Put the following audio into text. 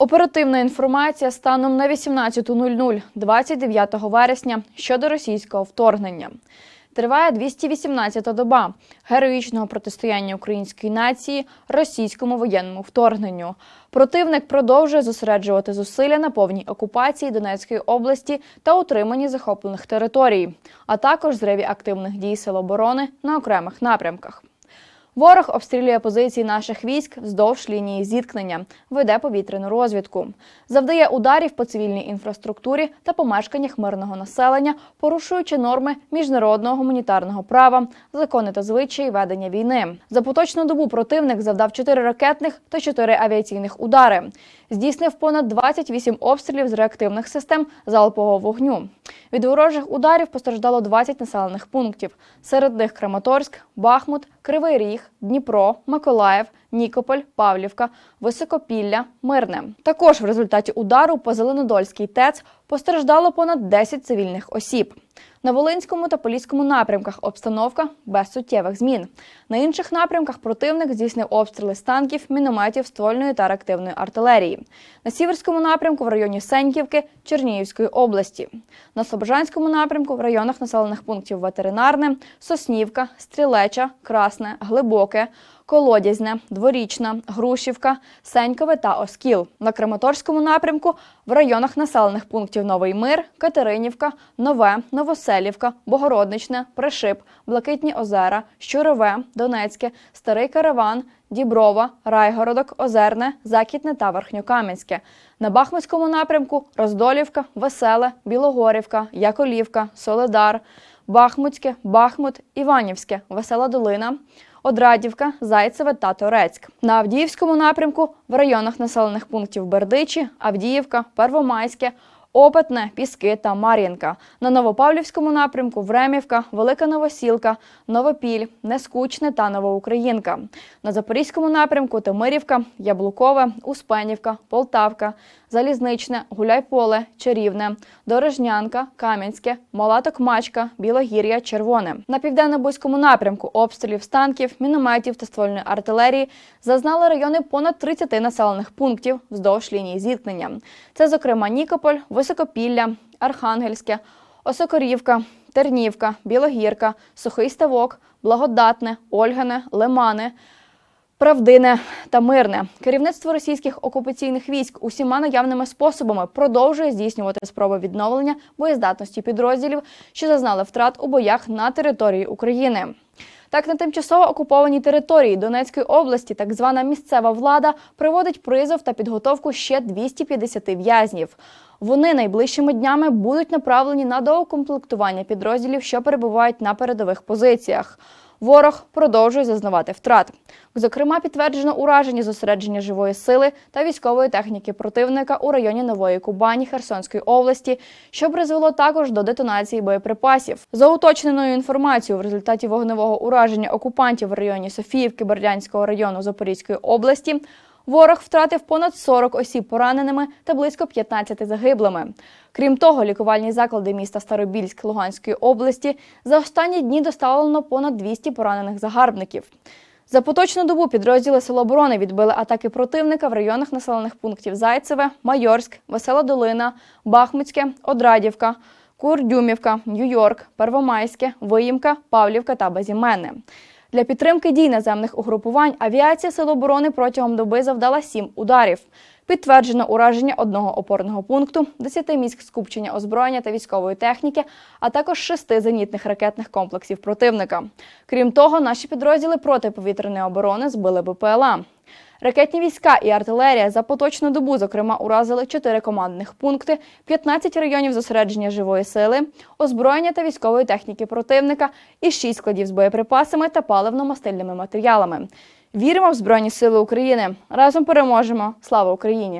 Оперативна інформація станом на 18.00 29 вересня щодо російського вторгнення. Триває 218-та доба героїчного протистояння української нації російському воєнному вторгненню. Противник продовжує зосереджувати зусилля на повній окупації Донецької області та утриманні захоплених територій, а також зриві активних дій сил оборони на окремих напрямках. Ворог обстрілює позиції наших військ вздовж лінії зіткнення, веде повітряну розвідку, завдає ударів по цивільній інфраструктурі та помешканнях мирного населення, порушуючи норми міжнародного гуманітарного права, закони та звичаї ведення війни. За поточну добу противник завдав 4 ракетних та 4 авіаційних удари. Здійснив понад 28 обстрілів з реактивних систем залпового вогню. Від ворожих ударів постраждало 20 населених пунктів. Серед них Краматорськ, Бахмут, Кривий Ріг, Дніпро, Миколаїв, Нікополь, Павлівка, Високопілля, Мирне. Також в результаті удару по Зеленодольській ТЕЦ постраждало понад 10 цивільних осіб. На Волинському та Поліському напрямках обстановка без суттєвих змін. На інших напрямках противник здійснив обстріли з танків, мінометів, ствольної та реактивної артилерії. На Сіверському напрямку в районі Сеньківки Чернігівської області. На Слобожанському напрямку в районах населених пунктів Ветеринарне, Соснівка, Стрілеча, Красне, Глибоке, Колодязне, Дворічна, Грушівка, Сенькове та Оскіл. На Краматорському напрямку в районах населених пунктів Новий Мир, Катеринівка, Нове, Новоселівка, Богородничне, Пришип, Блакитні озера, Щурове, Донецьке, Старий Караван, Діброва, Райгородок, Озерне, Закітне та Верхньокам'янське. На Бахмутському напрямку Роздолівка, Веселе, Білогорівка, Яковлівка, Соледар, Бахмутське, Бахмут, Іванівське, Весела Долина. Одрадівка, Зайцеве та Торецьк. На Авдіївському напрямку в районах населених пунктів Бердичі, Авдіївка, Первомайське, Опитне, Піски та Мар'їнка. На Новопавлівському напрямку Времівка, Велика Новосілка, Новопіль, Нескучне та Новоукраїнка. На Запорізькому напрямку Тимирівка, Яблукове, Успенівка, Полтавка, Залізничне, Гуляйполе, Чарівне, Дорожнянка, Кам'янське, Мала Токмачка, Білогір'я, Червоне. На південно-бузькому напрямку обстрілів з танків, мінометів та ствольної артилерії зазнали райони понад 30 населених пунктів вздовж лінії зіткнення. Це, зокрема, Нікополь, Високопілля, Архангельське, Осокорівка, Тернівка, Білогірка, Сухий Ставок, Благодатне, Ольгане, Лимани. Правдине та мирне керівництво російських окупаційних військ усіма наявними способами продовжує здійснювати спроби відновлення боєздатності підрозділів, що зазнали втрат у боях на території України. Так, на тимчасово окупованій території Донецької області так звана місцева влада проводить призов та підготовку ще 250 в'язнів. Вони найближчими днями будуть направлені на доукомплектування підрозділів, що перебувають на передових позиціях. Ворог продовжує зазнавати втрат. Зокрема, підтверджено ураження зосередження живої сили та військової техніки противника у районі Нової Кубані Херсонської області, що призвело також до детонації боєприпасів. За уточненою інформацією, в результаті вогневого ураження окупантів в районі Софіївки Бердянського району Запорізької області. Ворог втратив понад 40 осіб пораненими та близько 15 загиблими. Крім того, лікувальні заклади міста Старобільськ Луганської області за останні дні доставлено понад 200 поранених загарбників. За поточну добу підрозділи Сил оборони відбили атаки противника в районах населених пунктів Зайцеве, Майорськ, Весела Долина, Бахмутське, Одрадівка, Курдюмівка, Нью-Йорк, Первомайське, Виїмка, Павлівка та Безіменне. Для підтримки дій наземних угрупувань авіація Сил оборони протягом доби завдала сім ударів. Підтверджено ураження одного опорного пункту, 10 міськ скупчення озброєння та військової техніки, а також шести зенітних ракетних комплексів противника. Крім того, наші підрозділи протиповітряної оборони збили БПЛА. Ракетні війська і артилерія за поточну добу, зокрема, уразили 4 командних пункти, 15 районів зосередження живої сили, озброєння та військової техніки противника і 6 складів з боєприпасами та паливно-мастильними матеріалами. Віримо в Збройні Сили України. Разом переможемо. Слава Україні!